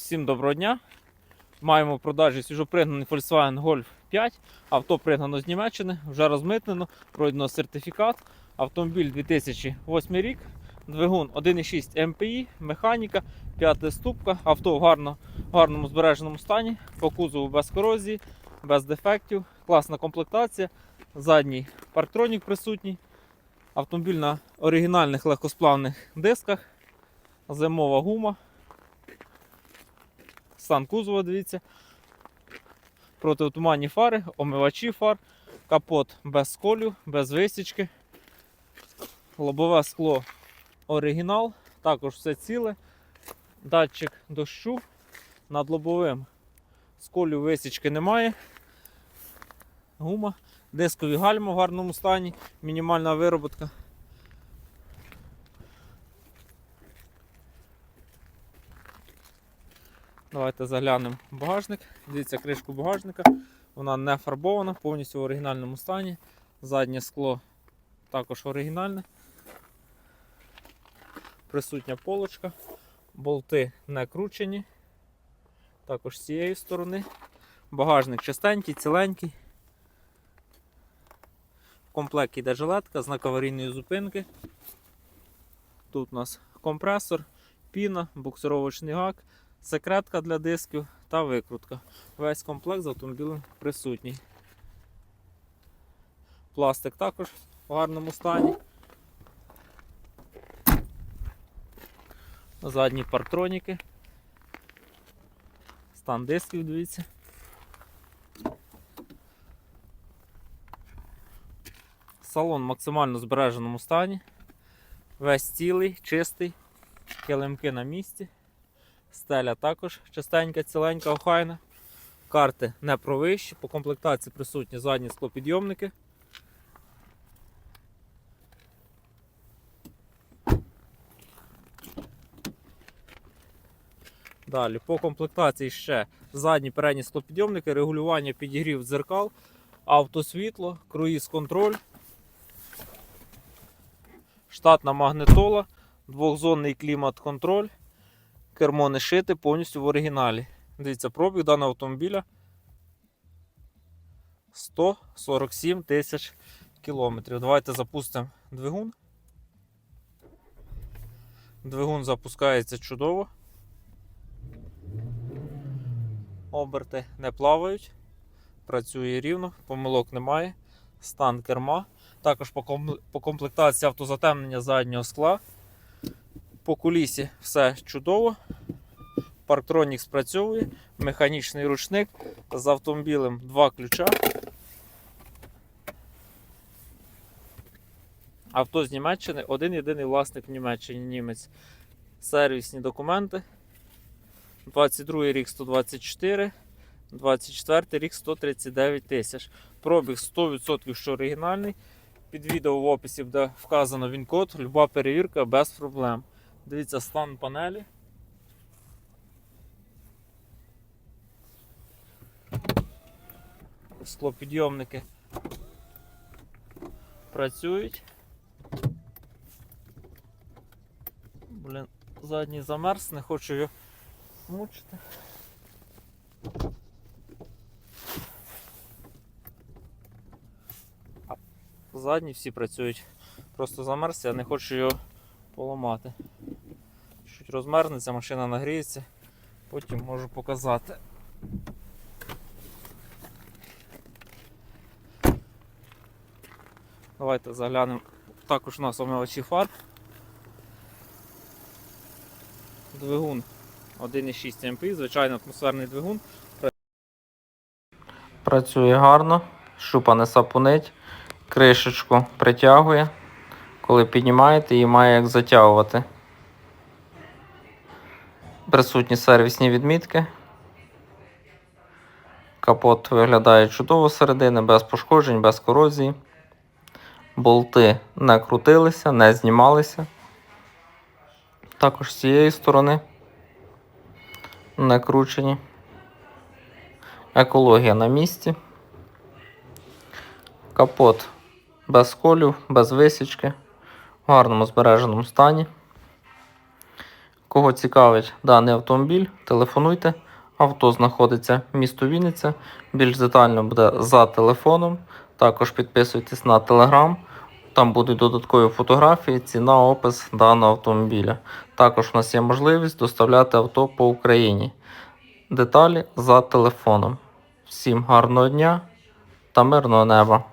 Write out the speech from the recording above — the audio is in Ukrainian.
Всім доброго дня. Маємо в продажі свіжопригнаний Volkswagen Golf 5. Авто пригнано з Німеччини, вже розмитнено, пройдено сертифікат. Автомобіль 2008 рік, двигун 1,6 МПІ, механіка, 5 ступка. Авто в гарно, гарному збереженому стані, по кузову без корозії, без дефектів, класна комплектація. Задній парктронік присутній. Автомобіль на оригінальних легкосплавних дисках, зимова гума. Стан кузова, дивіться. Протиотуманні фари, омивачі фар, капот без сколів, без висічки. Лобове скло оригінал, також все ціле. Датчик дощу. Над лобовим сколів висічки немає. Гума, дискові гальма в гарному стані, мінімальна вироботка. Давайте заглянемо в багажник. Дивіться кришку багажника. Вона не фарбована, повністю в оригінальному стані. Заднє скло також оригінальне. Присутня полочка. Болти не кручені. Також з цієї сторони. Багажник чистенький, ціленький. В комплекті йде жилетка, знак аварійної зупинки. Тут у нас компресор, піна, буксировочний гак секретка для дисків та викрутка. Весь комплект з автомобілем присутній. Пластик також в гарному стані. Задні парктроніки. Стан дисків, дивіться. Салон в максимально збереженому стані. Весь цілий, чистий, килимки на місці. Стеля також чистенька, ціленька, охайна. Карти не провищі, по комплектації присутні задні склопідйомники. Далі по комплектації ще задні передні склопідйомники, регулювання підігрів дзеркал, автосвітло, круїз-контроль, штатна магнитола, двохзонний клімат-контроль кермо не шите повністю в оригіналі. Дивіться, пробіг даного автомобіля 147 тисяч кілометрів. Давайте запустимо двигун. Двигун запускається чудово. Оберти не плавають, працює рівно, помилок немає. Стан керма. Також по комплектації автозатемнення заднього скла. По кулісі все чудово. Парктронік спрацьовує, механічний ручник з автомобілем два ключа. Авто з Німеччини, один єдиний власник в Німеччині німець. Сервісні документи. 22 рік 124, 24 рік 139 тисяч. Пробіг 100% що оригінальний. Під відео в описі буде вказано він-код, люба перевірка без проблем. Дивіться стан панелі. Склопідйомники працюють. Блін, задній замерз, не хочу його мучити. Задні всі працюють. Просто замерз, я не хочу його поламати. Чуть розмернеться, машина нагріється, потім можу показати. Давайте заглянемо. Також у нас омивачі фар. Двигун 1,6 МП, звичайно атмосферний двигун. Працює гарно, шупа не сапунить, кришечку притягує. Коли піднімаєте, її має як затягувати. Присутні сервісні відмітки. Капот виглядає чудово середини, без пошкоджень, без корозії. Болти не крутилися, не знімалися. Також з цієї сторони не кручені. Екологія на місці. Капот без сколів, без висічки, в гарному збереженому стані. Кого цікавить даний автомобіль, телефонуйте. Авто знаходиться в місто Вінниця. Більш детально буде за телефоном. Також підписуйтесь на телеграм. Там будуть додаткові фотографії, ціна, опис даного автомобіля. Також у нас є можливість доставляти авто по Україні. Деталі за телефоном. Всім гарного дня та мирного неба!